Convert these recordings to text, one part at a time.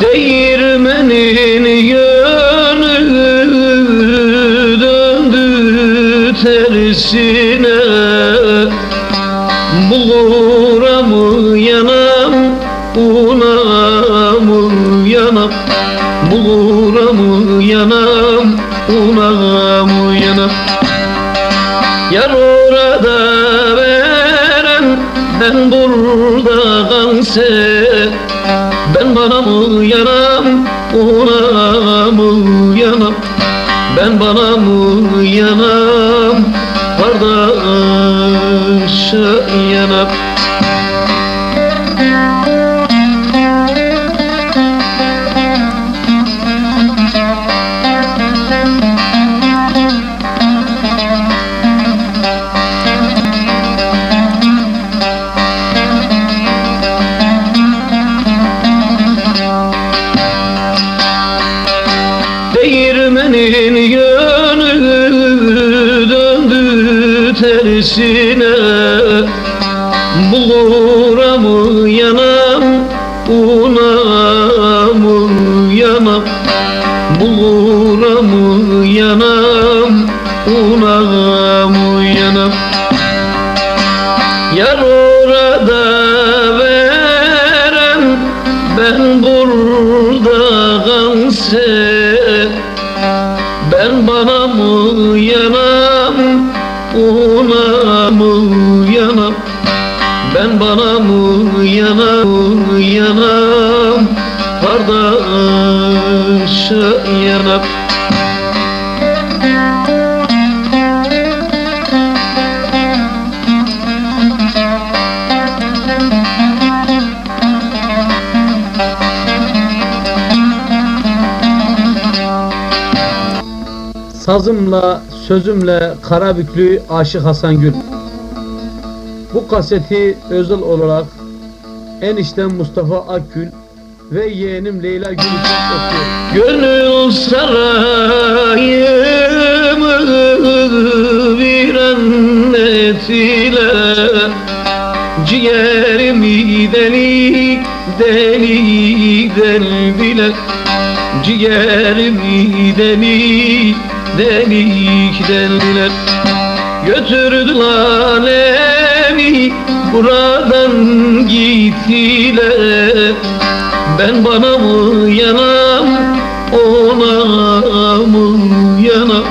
Değirmenin yönü döndü tersine. Bulura mı yanam, una mı yanam Bulura mı yanam, una mı yanam Yar orada veren, ben burada kalse Ben bana mı yanam, ona mı yanam Ben bana mı yanam, kardeşe yanam tersine Bulura yanam, una yanam? Bulura yanam, una yanam? Yar orada veren ben burada kalse Ben bana mı yanam ona mı yanam. Ben bana mı yanam yanam. Kardeşe yanam. Sazımla, sözümle Karabüklü Aşık Hasan Gül. Bu kaseti özel olarak eniştem Mustafa Akgül ve yeğenim Leyla Gül için okuyor. Gönül sarayımı bir annet ile Ciğerimi delik delik deldiler Ciğerimi delik delik deldiler Götürdüler alemi buradan gittiler. Ben bana mı yanam ona mı yanam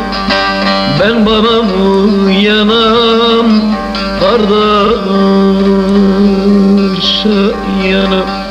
Ben bana mı yanam kardeşe yanam